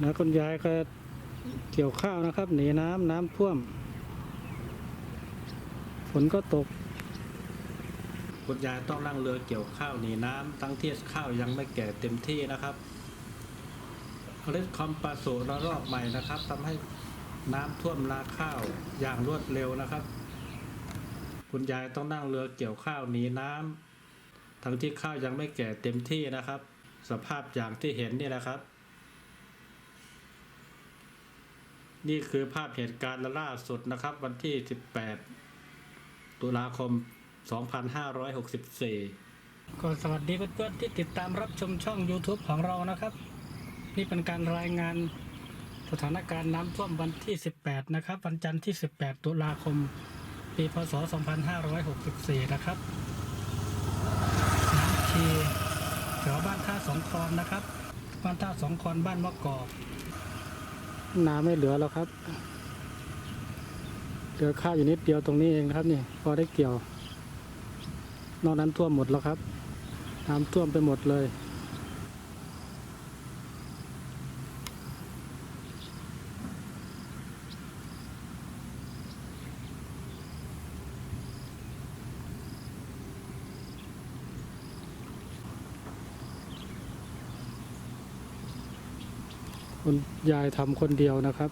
แล้วคุณยายก็เกี่ยวข้าวนะครับ หนีน้ำน้ำท่วม ฝนก็ตก คุณยายต้องนั่งเรือเกี่ยวข้าวหนีน้ำตั้งที่ข้าวยังไม่แก่เต็มที่นะครับเรดคอมปาโซระลอกใหม่นะครับทำให้น้ำท่วมนาข้าวอย่างรวดเร็วนะครับ คุณยายต้องนั่งเรือเกี่ยวข้าวหนีน้ำทั้งที่ข้าวยังไม่แก่เต็มที่นะครับ สภาพอย่างที่เห็นนี่นะครับ นี่คือภาพเหตุการณ์ล่าสุดนะครับ วันที่ 18 ตุลาคม 2564 ก็สวัสดีเพื่อนๆที่ติดตามรับชมช่อง YouTube ของเรานะครับ นี่เป็นการรายงานสถานการณ์น้ำท่วมวันที่ 18 นะครับ วันจันทร์ที่ 18 ตุลาคม ปี พศ 2564 นะครับน้ำชีแถวบ้านท่าสองคอนนะครับ บ้านท่าสองคอนบ้านมะกอก น้ำไม่เหลือแล้วครับ เหลือข้าวอยู่นิดเดียวตรงนี้เองนะครับนี่พอได้เกี่ยว นอกนั้นท่วมหมดแล้วครับน้ำท่วมไปหมดเลย คุณยายทำคนเดียวนะครับ